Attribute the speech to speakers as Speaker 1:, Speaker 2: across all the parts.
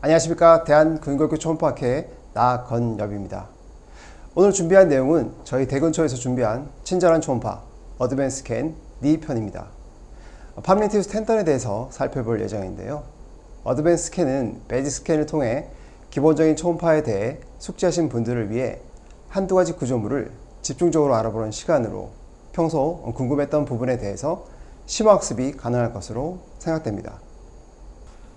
Speaker 1: 안녕하십니까 대한근골교 초음파학회 나건엽입니다. 오늘 준비한 내용은 저희 대근초에서 준비한 친절한 초음파 어드밴스 스캔 니 편입니다. 팜리티우스 텐던에 대해서 살펴볼 예정인데요. 어드밴스 스캔은 배지 스캔을 통해 기본적인 초음파에 대해 숙지하신 분들을 위해 한두 가지 구조물을 집중적으로 알아보는 시간으로 평소 궁금했던 부분에 대해서 심화 학습이 가능할 것으로 생각됩니다.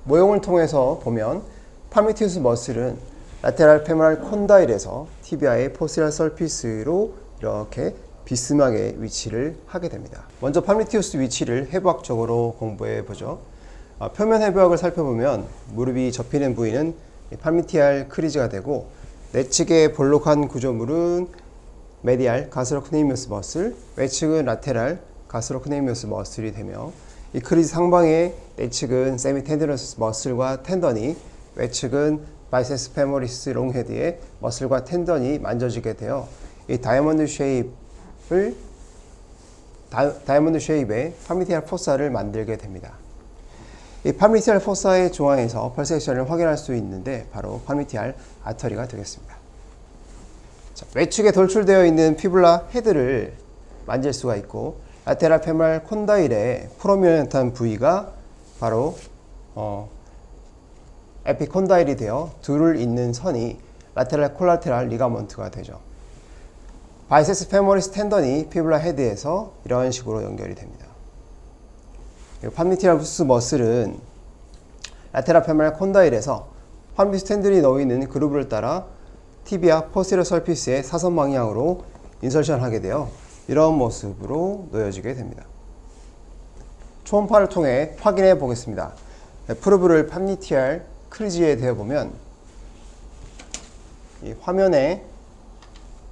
Speaker 1: 모형을 통해서 보면 파미티우스 머슬은 라테랄 페모랄 콘다일에서 티비아의 포스랄 서피스로 이렇게 비스막의 위치를 하게 됩니다. 먼저 파미티우스 위치를 해부학적으로 공부해 보죠. 어, 표면 해부학을 살펴보면 무릎이 접히는 부위는 팔미티알 크리즈가 되고 내측의 볼록한 구조물은 메디알 가스로크네미우스 머슬, 외측은 라테랄 가스로크네미우스 머슬이 되며 이 크리즈 상방의 내측은 세미텐드너스 머슬과 텐던이 외측은 바이세스 페모리스 롱헤드의 머슬과 텐던이 만져지게 되어 이 다이아몬드 쉐입을 다, 다이아몬드 쉐입의 파미티알 포사를 만들게 됩니다. 이 파미티알 포사의 중앙에서 펄세이션을 확인할 수 있는데 바로 파미티알 아터리가 되겠습니다. 자, 외측에 돌출되어 있는 피블라 헤드를 만질 수가 있고 라테랄 페말 콘다일의 프로미넌트한 부위가 바로 어, 에피콘다일이 되어 둘을 잇는 선이 라테랄 콜라테랄 리가먼트가 되죠. 바이세스 페모리스 텐던이 피블라 헤드에서 이런 식으로 연결이 됩니다. 판미티라부스 머슬은 라테랄 페말 콘다일에서 판미스 텐들이 놓이는 그루브를 따라 티비아 포스러 설피스의 사선 방향으로 인설션 하게 되어 이런 모습으로 놓여지게 됩니다. 초음파를 통해 확인해 보겠습니다. 프로브를 판미티알 크리지에 대어보면 이 화면에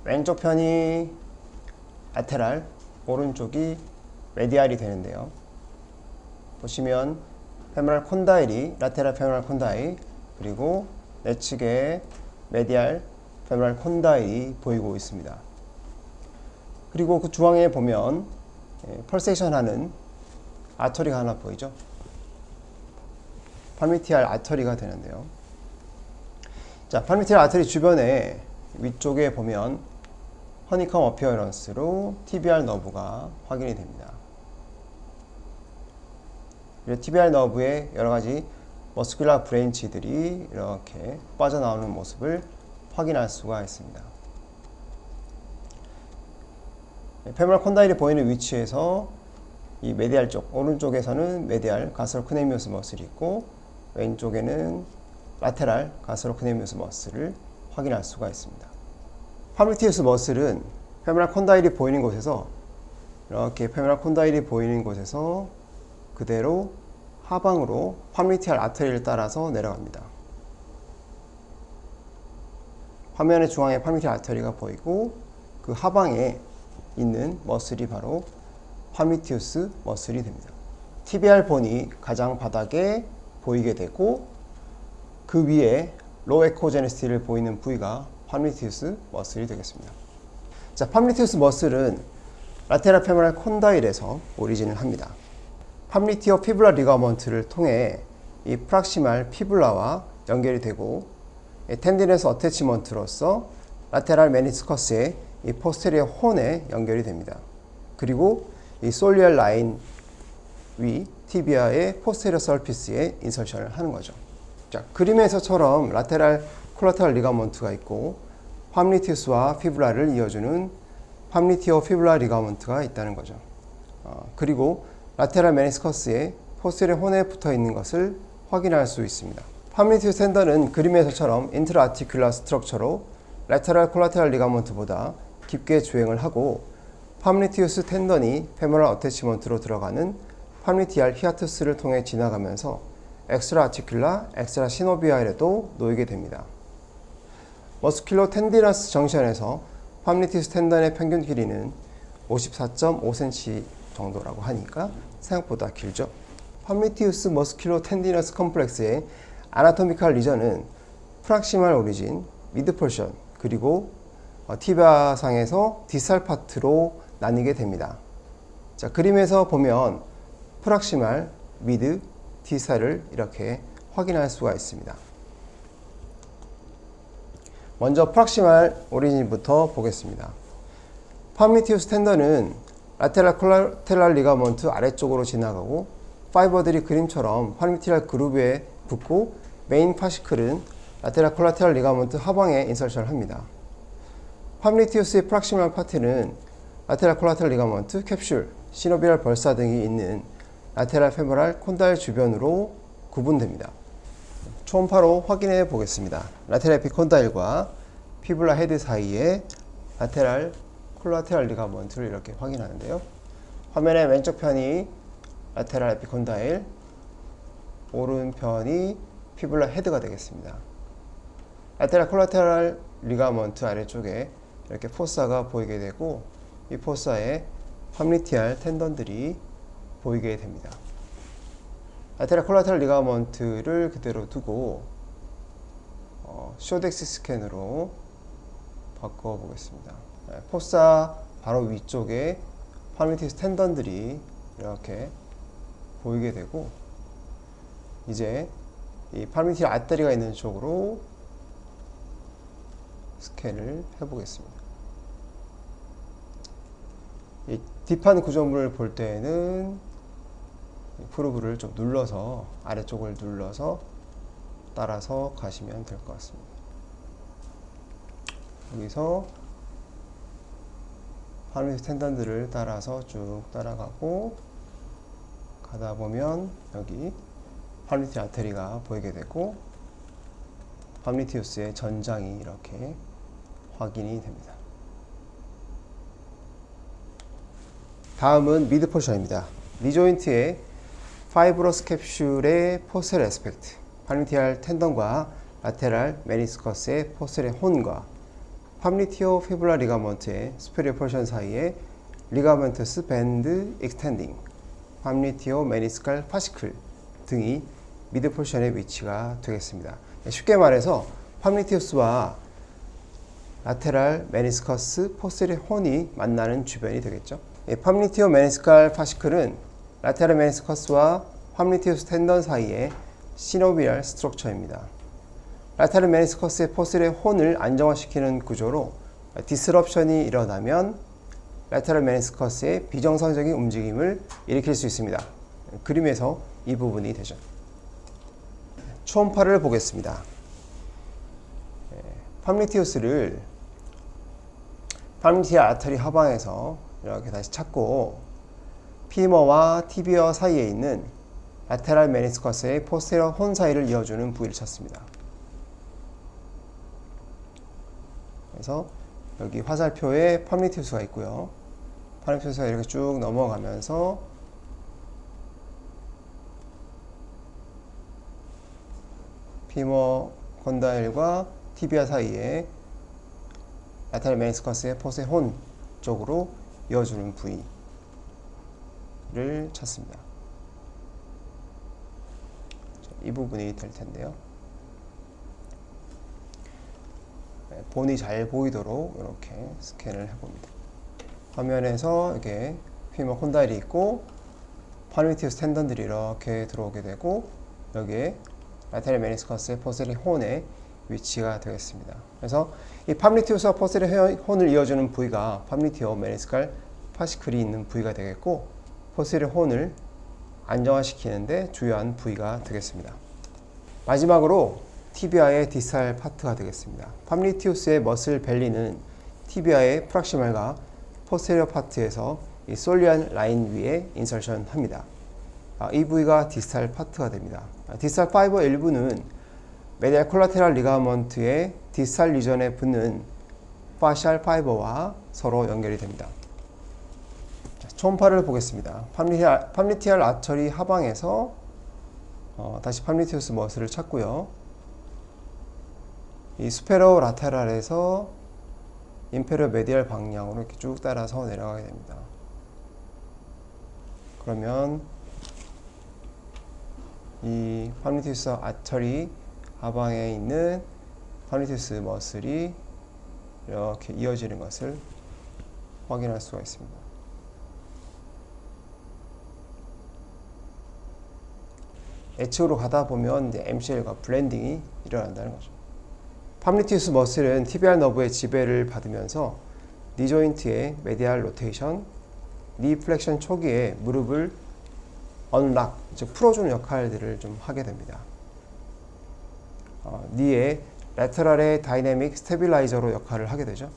Speaker 1: 왼쪽 편이 라테랄, 오른쪽이 메디알이 되는데요. 보시면 페모랄 콘다일이 라테랄 페모랄 콘다일 그리고 내측에 메디알 페모랄 콘다일이 보이고 있습니다. 그리고 그 중앙에 보면 펄세이션 하는 아터리가 하나 보이죠? 팔미티알 아터리가 되는데요. 자, 팔미티알 아터리 주변에 위쪽에 보면 허니컴 어피어런스로 TBR 너브가 확인이 됩니다. TBR 너브의 여러 가지 머스큘라 브레인치들이 이렇게 빠져나오는 모습을 확인할 수가 있습니다. 페모랄 콘다일이 보이는 위치에서 이 메디알 쪽 오른쪽에서는 메디알 가스로크네미우스 머슬이 있고 왼쪽에는 라테랄 가스로크네미우스 머슬을 확인할 수가 있습니다. 파밀티우스 머슬은 페모랄 콘다일이 보이는 곳에서 이렇게 페모랄 콘다일이 보이는 곳에서 그대로 하방으로 파밀티알 아테리를 따라서 내려갑니다. 화면의 중앙에 파밀티알 아테리가 보이고 그 하방에 있는 머슬이 바로 파미티우스 머슬이 됩니다. TBR 본이 가장 바닥에 보이게 되고 그 위에 로에코제네시티를 보이는 부위가 파미티우스 머슬이 되겠습니다. 자, 파미티우스 머슬은 라테라 페모랄 콘다일에서 오리진을 합니다. 팜리티어 피블라 리가먼트를 통해 이 프락시말 피블라와 연결이 되고 텐디네스 어태치먼트로서 라테랄 메니스커스의 이 포스테리어 혼에 연결이 됩니다. 그리고 이 솔리얼 라인 위 티비아의 포스테리어 서피스에 인설션을 하는 거죠. 자, 그림에서처럼 라테랄 콜라테랄 리가먼트가 있고 팜리티스와 피블라를 이어주는 팜리티어 피블라 리가먼트가 있다는 거죠. 어, 그리고 라테랄 메니스커스에 포스테리어 혼에 붙어 있는 것을 확인할 수 있습니다. 팜리티스 텐더는 그림에서처럼 인트라아티큘라 스트럭처로 라테랄 콜라테랄 리가먼트보다 깊게 주행을 하고 팜리티우스 텐던이 페모랄 어태치먼트로 들어가는 팜리티알 히아투스를 통해 지나가면서 엑스트라 아티큘라, 엑스트라 시노비알에도 놓이게 됩니다. 머스큘로 텐디너스 정션에서 팜리티우스 텐던의 평균 길이는 54.5cm 정도라고 하니까 생각보다 길죠. 팜리티우스 머스큘로 텐디너스 컴플렉스의 아나토미칼 리전은 프락시말 오리진, 미드 폴션, 그리고 티바상에서 디살 파트로 나뉘게 됩니다. 자, 그림에서 보면 프락시말, 미드, 디살을 이렇게 확인할 수가 있습니다. 먼저 프락시말 오리진부터 보겠습니다. 파미티우스 텐더는 라테랄 콜라테랄 리가먼트 아래쪽으로 지나가고 파이버들이 그림처럼 파미티랄 그루브에 붙고 메인 파시클은 라테랄 콜라테랄 리가먼트 하방에 인설션을 합니다. 파미티우스의 프락시말 파트는 라테랄 콜라테랄 리가먼트, 캡슐, 시노비랄 벌사 등이 있는 라테랄 페모랄 콘달 주변으로 구분됩니다. 초음파로 확인해 보겠습니다. 라테랄 에피콘다일과 피블라 헤드 사이에 라테랄 콜라테랄 리가먼트를 이렇게 확인하는데요. 화면의 왼쪽 편이 라테랄 에피콘다일, 오른편이 피블라 헤드가 되겠습니다. 라테랄 콜라테랄 리가먼트 아래쪽에 이렇게 포사가 보이게 되고 이 포사에 팜리티알 텐던들이 보이게 됩니다. 라테랄 콜라테랄 리가먼트를 그대로 두고 어, 쇼덱스 스캔으로 바꿔 보겠습니다. 네, 포사 바로 위쪽에 파미티스 텐던들이 이렇게 보이게 되고 이제 이 파미티 아테리가 있는 쪽으로 스캔을 해보겠습니다. 이 딥한 구조물을 볼 때에는 프로브를 좀 눌러서 아래쪽을 눌러서 따라서 가시면 될 것 같습니다. 여기서 파르미스 텐던들을 따라서 쭉 따라가고 가다 보면 여기 파르미티 아테리가 보이게 되고 파르미티우스의 전장이 이렇게 확인이 됩니다. 다음은 미드 포션입니다. 리조인트의 파이브러스 캡슐의 포셀 에스펙트, 파르미티알 텐던과 라테랄 메니스커스의 포셀의 혼과 팜리티오 피블라 리가먼트의 스페리어 포션 사이에 리가먼트스 밴드 익스텐딩, 팜리티오 메니스칼 파시클 등이 미드 포션의 위치가 되겠습니다. 쉽게 말해서 팜리티우스와 라테랄 메니스커스 포셀의 혼이 만나는 주변이 되겠죠. 팜리티오 메니스칼 파시클은 라테랄 메니스커스와 팜리티우스 텐던 사이의 시노비얼 스트럭처입니다. 라테랄 메니스커스의 포슬의 혼을 안정화시키는 구조로 디스럽션이 일어나면 라테랄 메니스커스의 비정상적인 움직임을 일으킬 수 있습니다. 그림에서 이 부분이 되죠. 초음파를 보겠습니다. 팜리티우스를 팜리티아 아터리 하방에서 이렇게 다시 찾고 피머와 티비어 사이에 있는 라테랄 메니스커스의 포스테러 혼 사이를 이어주는 부위를 찾습니다. 그래서 여기 화살표에 팜리티우스가 있고요. 팜리티우스가 이렇게 쭉 넘어가면서 피머 건다일과 티비아 사이에 라테랄 메니스커스의 포스의 혼 쪽으로 이어주는 부위를 찾습니다. 이 부분이 될 텐데요. 네, 본이 잘 보이도록 이렇게 스캔을 해봅니다. 화면에서 이렇게 피머 콘다일이 있고 파르미티우스 텐던들이 이렇게 들어오게 되고 여기에 라테랄 메니스커스의 포셀의 혼의 위치가 되겠습니다. 그래서 이 팜리티우스와 포셀의 혼을 이어주는 부위가 팜리티오 메니스칼 파시클이 있는 부위가 되겠고 포셀의 혼을 안정화시키는데 주요한 부위가 되겠습니다. 마지막으로 티비아의 디스탈 파트가 되겠습니다. 팜리티우스의 머슬 벨리는 티비아의 프락시말과 포스테리어 파트에서 이 솔리안 라인 위에 인설션 합니다. 아, 이 부위가 디스탈 파트가 됩니다. 아, 디스탈 파이버 일부는 메디알 콜라테랄 리가먼트의 디스탈 리전에 붙는 파시알 파이버와 서로 연결이 됩니다. 초음파를 보겠습니다. 팜리티알, 아처리 하방에서 어, 다시 팜리티우스 머슬을 찾고요. 이 스페로 라테랄에서 임페리어 메디알 방향으로 이렇게 쭉 따라서 내려가게 됩니다. 그러면 이 팜리티우스 아처리 하방에 있는 팜리티우스 머슬이 이렇게 이어지는 것을 확인할 수가 있습니다. 예측으로 가다 보면 이제 MCL과 블렌딩이 일어난다는 거죠. 팜리티우스 머슬은 TBR 너브의 지배를 받으면서 니 조인트의 메디알 로테이션, 니 플렉션 초기에 무릎을 언락, 즉 풀어주는 역할들을 좀 하게 됩니다. 어, 니의 레터럴의 다이내믹 스테빌라이저로 역할을 하게 되죠.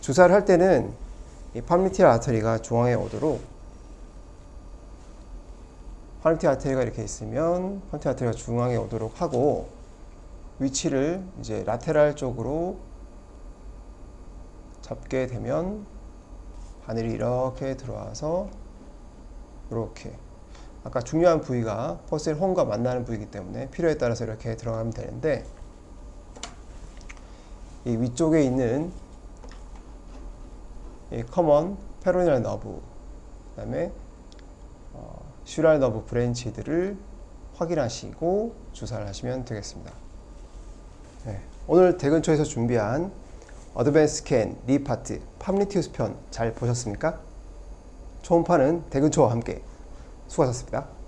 Speaker 1: 주사를 할 때는 이 팜리티아 아터리가 중앙에 오도록 팜리티 아터리가 이렇게 있으면 팜리티 아터리가 중앙에 오도록 하고 위치를 이제 라테랄 쪽으로 잡게 되면 바늘이 이렇게 들어와서 이렇게 아까 중요한 부위가 퍼셀 홈과 만나는 부위이기 때문에 필요에 따라서 이렇게 들어가면 되는데 이 위쪽에 있는 이 커먼 페로니얼 너브 그 다음에 어, 슈랄 너브 브랜치들을 확인하시고 주사를 하시면 되겠습니다. 네, 오늘 대근처에서 준비한 어드밴스 스캔 리 파트 팜리티우스 편 잘 보셨습니까? 초음파는 대근초와 함께 수고하셨습니다.